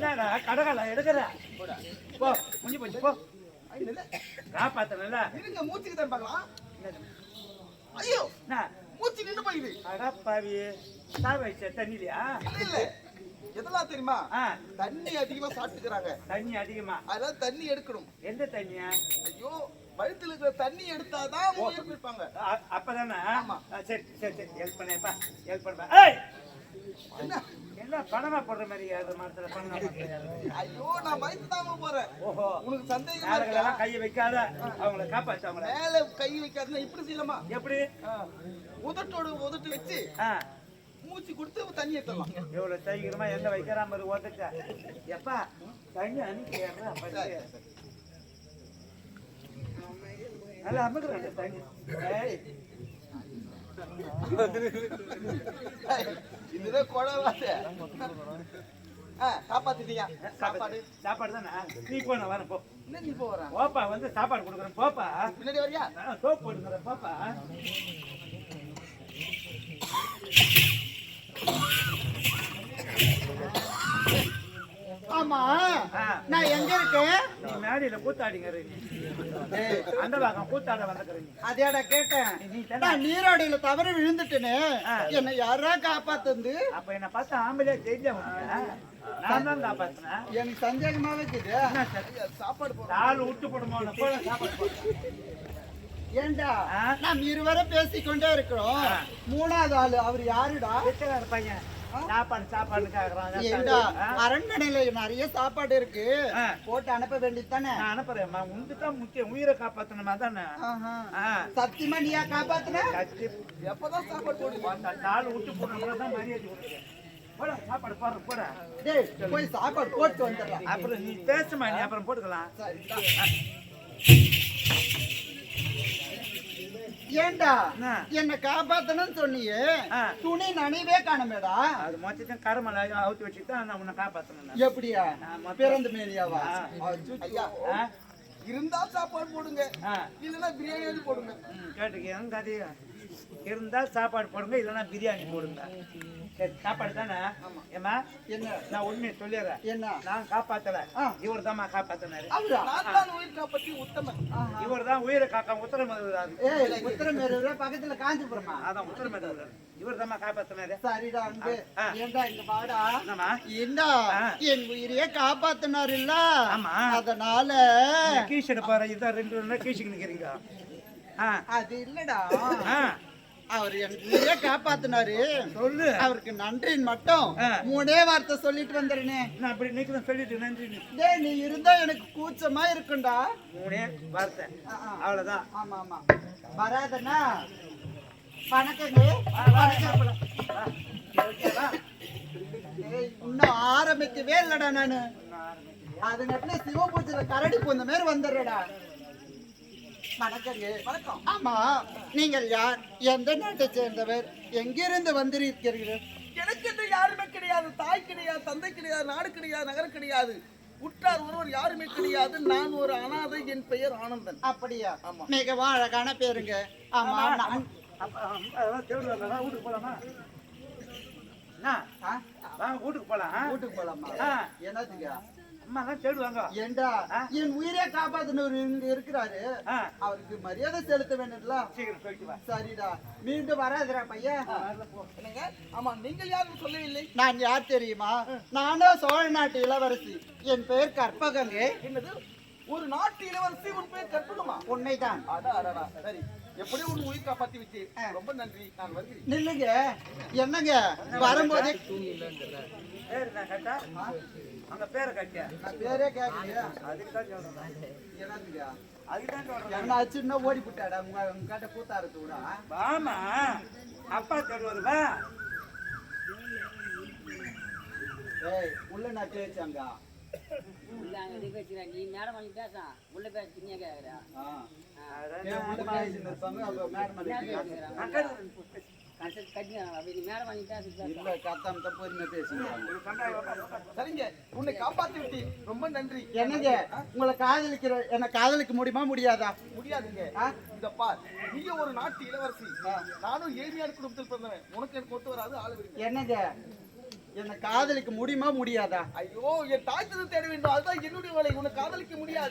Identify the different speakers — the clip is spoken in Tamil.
Speaker 1: கடகால எடுக்கிற போ முடிஞ்சு போச்சு போ. காப்பாத்தல
Speaker 2: இருங்க மூச்சுக்கு தான் பார்க்கலாம். ஐயோ மூச்சு நின்னு போயிடுது.
Speaker 1: அடப்பாவி சாவி தண்ணிலையா?
Speaker 2: இல்ல இல்ல. எதெல்லாம் தெரியுமா? தண்ணி அதிகமா சாப்பிட்டுக்கிறாங்க.
Speaker 1: தண்ணி அதிகமா.
Speaker 2: அதனால தண்ணி எடுக்கணும்.
Speaker 1: எந்த தண்ணியா?
Speaker 2: ஐயோ வயித்துல இருக்கிற தண்ணி எடுத்தாதான் உயிர் பிடிப்பாங்க
Speaker 1: அ- அப்பதானே?
Speaker 2: ஆமா.
Speaker 1: சரி சரி சரி. ஹெல்ப் பண்ணேப்பா ஹெல்ப் ஏய்
Speaker 2: என்ன?
Speaker 1: என்ன பணமா போடுற மாதிரி அது மரத்துல பணமா.
Speaker 2: ஐயோ நான் வயிற்று தாம போறேன்.
Speaker 1: ஓஹோ.
Speaker 2: உனக்கு சந்தேகமா
Speaker 1: யாருக்கெல்லாம் கையை வைக்காத அவங்கள காப்பாத்து அவங்கள
Speaker 2: மேல கை வைக்காதுன்னா இப்படி செய்யலாமா?
Speaker 1: எப்படி.
Speaker 2: உதட்டோட உதட்டு வச்சு மூச்சு கொடுத்து தண்ணி எடுத்துடலாம்
Speaker 1: இவ்வளவு சீக்கிரமா எங்க வைக்கிறாம மாதிரி ஓட்டுச்சா எப்பா தண்ணி அனுப்பிடுறா நல்லா அமுக்குறாங்க தண்ணி.
Speaker 2: இதுதான் குழவாசை ஆ காப்பாத்திட்டீங்க சாப்பாடு.
Speaker 1: சாப்பாடு தானே நீ போ நான் வரேன் போ.
Speaker 2: என்ன நீ போற
Speaker 1: போப்பா வந்து சாப்பாடு கொடுக்குறேன் போப்பா.
Speaker 2: பின்னாடி வரியா?
Speaker 1: சோப் போட்டுக்கிறேன் போப்பா.
Speaker 3: ஆமா
Speaker 1: ஆ,
Speaker 3: நான் எங்க இருக்கேன்?
Speaker 1: மேடையில கூத்தாடிங்க அந்த பாகம் கூத்தாட வந்துக்கிறேன்
Speaker 3: அதேடா கேட்டேன். நான் நீரோடையில தவறி விழுந்துட்டேனே. என்னை யாரா காப்பாத்துந்து
Speaker 1: அப்ப என்ன பார்த்தா ஆம்பளையா தெரிஞ்சவங்க நான் தான் காப்பாத்தினேன்.
Speaker 3: எனக்கு சந்தேகமா இருக்குது
Speaker 2: சாப்பாடு
Speaker 1: நாலு விட்டு போடுமோ? சாப்பாடு போடு.
Speaker 3: ஏண்டா? நாம் இருவரும் பேசிக்கொண்டே இருக்கிறோம். மூணாவது ஆளு அவர் யாருடா?
Speaker 1: பையன். சாப்பாடு சாப்பாடு கேக்குறான்.
Speaker 3: அரண்மனையில நிறைய சாப்பாடு இருக்கு. போட்டு அனுப்ப வேண்டியதானே
Speaker 1: நான் அனுப்புறேன்மா உனக்கு தான் முக்கியம் உயிரை காப்பாத்தணுமா தானே?
Speaker 3: சத்தியமா நீயா காப்பாத்துன?
Speaker 2: எப்பதான் சாப்பாடு
Speaker 1: அந்த நாலு விட்டு போடுறதுல தான் மரியாதை கொடுக்குறேன் போட சாப்பாடு போட.
Speaker 3: டேய் போய் சாப்பாடு போட்டு வந்துடுறேன்
Speaker 1: அப்புறம் நீ பேசுமா நீ அப்புறம் போட்டுக்கலாம்.
Speaker 3: ஏண்டா
Speaker 1: என்ன?
Speaker 3: காப்பாத்தணும்னு சொன்னியே. துணி நனைவே காணுமேடா
Speaker 1: அது மொத்தத்தையும் கருமலை அவுத்து வச்சுட்டு நான் உன்னை காப்பாத்தணும்.
Speaker 3: எப்படியா. பிறந்த
Speaker 1: ஆ?
Speaker 2: இருந்தா சாப்பாடு போடுங்க. இல்லைன்னா பிரியாணி போடுங்க
Speaker 1: ம், கேட்டுக்க கதையா இருந்தா சாப்பாடு போடுங்க இல்லைன்னா பிரியாணி போடுங்க சாப்பாடு தானே? ஏமா
Speaker 3: என்ன?
Speaker 1: நான் உண்மையை சொல்லிடுறேன்.
Speaker 3: என்ன?
Speaker 1: நான் காப்பாத்தல. இவர் தான் காப்பாத்தினாரு.
Speaker 2: உயிர் காப்பாற்றி உத்தமன்.
Speaker 1: இவர் தான் உயிரை காக்க உத்தரமதுராது
Speaker 3: ஏய் உத்தரமேரூர பக்கத்துல காஞ்சிபுரமா?
Speaker 1: அதான் உத்தரமதுராது இவர் தான் காப்பாத்தினாரு.
Speaker 3: சரிடா அன்பு. ஏண்டா
Speaker 1: என்னம்மா?
Speaker 3: ஏண்டா
Speaker 1: ஆ.
Speaker 3: என் உயிரையே காப்பாத்தினாரு இல்ல. அதனால
Speaker 1: கீஷ் எடுப்பாரு. இதான் ரெண்டு கீஷுக்கு நிக்கிறீங்க.
Speaker 3: அது இல்லடா. அவர் என் உயிரையே காப்பாத்தினாரு.
Speaker 1: சொல்லு.
Speaker 3: அவருக்கு நன்றின்னு மட்டும். மூணே வார்த்தை சொல்லிட்டு வந்துடுனே
Speaker 1: நான் அப்படி நிக்கிறேன் சொல்லிட்டு நன்றி.
Speaker 3: டேய் நீ இருந்தா எனக்கு கூச்சமா இருக்கும்டா.
Speaker 1: மூணே வார்த்தை. அவ்வளவுதான்.
Speaker 3: ஆமா ஆமா. வராதண்ணா வணக்கங்க. வணக்கம். இன்னும் ஆரம்பிக்கவே இல்லடா நானு. அது நட்டுல சிவ பூஜையில கரடி போந்த மாதிரி வந்துடுறடா. வணக்கங்க
Speaker 2: வணக்கம்.
Speaker 3: ஆமா. நீங்கள் யார்? எந்த நாட்டை சேர்ந்தவர்? எங்கிருந்து வந்திருக்கிறீர்கள்?
Speaker 2: எனக்கு என்று யாருமே கிடையாது. தாய் கிடையாது தந்தை கிடையாது நாடு கிடையாது நகரம் கிடையாது. உற்றார் ஒருவர் யாருமே கிடையாது. நான் ஒரு அனாதை என் பெயர் ஆனந்தன்.
Speaker 3: அப்படியா?
Speaker 2: ஆமா.
Speaker 3: மிகவும் அழகான பேருங்க. ஆமா நான்
Speaker 1: வீட்டுக்கு போலாமா? வீட்டுக்கு போலாம்
Speaker 3: வீட்டுக்கு ஏண்டா? என் உயிரே காப்பாத்தினவர் இங்க இருக்கிறாரு. அவருக்கு மரியாதை செலுத்த வேண்டியதுல
Speaker 1: சீக்கிரம் சொல்லிட்டு வா.
Speaker 3: சரிடா. மீண்டும் வராதுடா பையன்
Speaker 2: என்னங்க? ஆமா நீங்கள் யாரும் சொல்லவில்லை.
Speaker 3: நான் யார் தெரியுமா? நானும் சோழ நாட்டு இளவரசி. என் பெயர் கற்பகங்க.
Speaker 2: என்னது? ஒரு நாட்டு இளவரசி உன் பேர் கற்பகமா?
Speaker 3: உண்மைதான்
Speaker 2: அடா அடடா சரி. எப்படி உன் உயிர் காப்பாத்தி வச்சு ரொம்ப நன்றி. நான் வருகிறேன்.
Speaker 3: நில்லுங்க. என்னங்க? வரும்போதே
Speaker 1: பேர் என்ன கட்டா அங்க பேரை கட்டியா
Speaker 3: நான் பேரே கேட்கலையா?
Speaker 1: அதுக்கு தான் சொல்றேன்
Speaker 3: என்னத்துங்க
Speaker 1: அதுக்கு சொல்றேன்
Speaker 3: என்ன ஆச்சுன்னா ஓடி போட்டாடா. உங்க உங்க கிட்ட கூத்தாடுத்து விடா
Speaker 1: வாமா அப்பா தேடுவாரு வா
Speaker 3: ஏய் உள்ள நான் கேச்சாங்க
Speaker 4: நீ மேடம் பண்ணி பேச. உள்ள பேச கேக்குறா. நீ
Speaker 2: சரிங்க. உன்னை காப்பாத்தி விட்டு ரொம்ப நன்றி.
Speaker 3: என்னங்க? உங்களை காதலிக்கிற என்ன காதலிக்க முடியுமா முடியாதா?
Speaker 2: முடியாதுங்க.
Speaker 3: ஆ?
Speaker 2: இந்த பார். நீங்க ஒரு நாட்டு இளவரசி. நானும் ஏழ்மையான குடும்பத்தில் பிறந்தவன். உனக்கு எனக்கு ஒத்து வராது ஆளு
Speaker 3: என்னங்க? என்ன காதலிக்க முடியுமா முடியாதா?
Speaker 2: ஐயோ என் தாய் தந்தை தேட வேண்டும். அதுதான் என்னுடைய வேலை. உன்னை காதலிக்க முடியாது.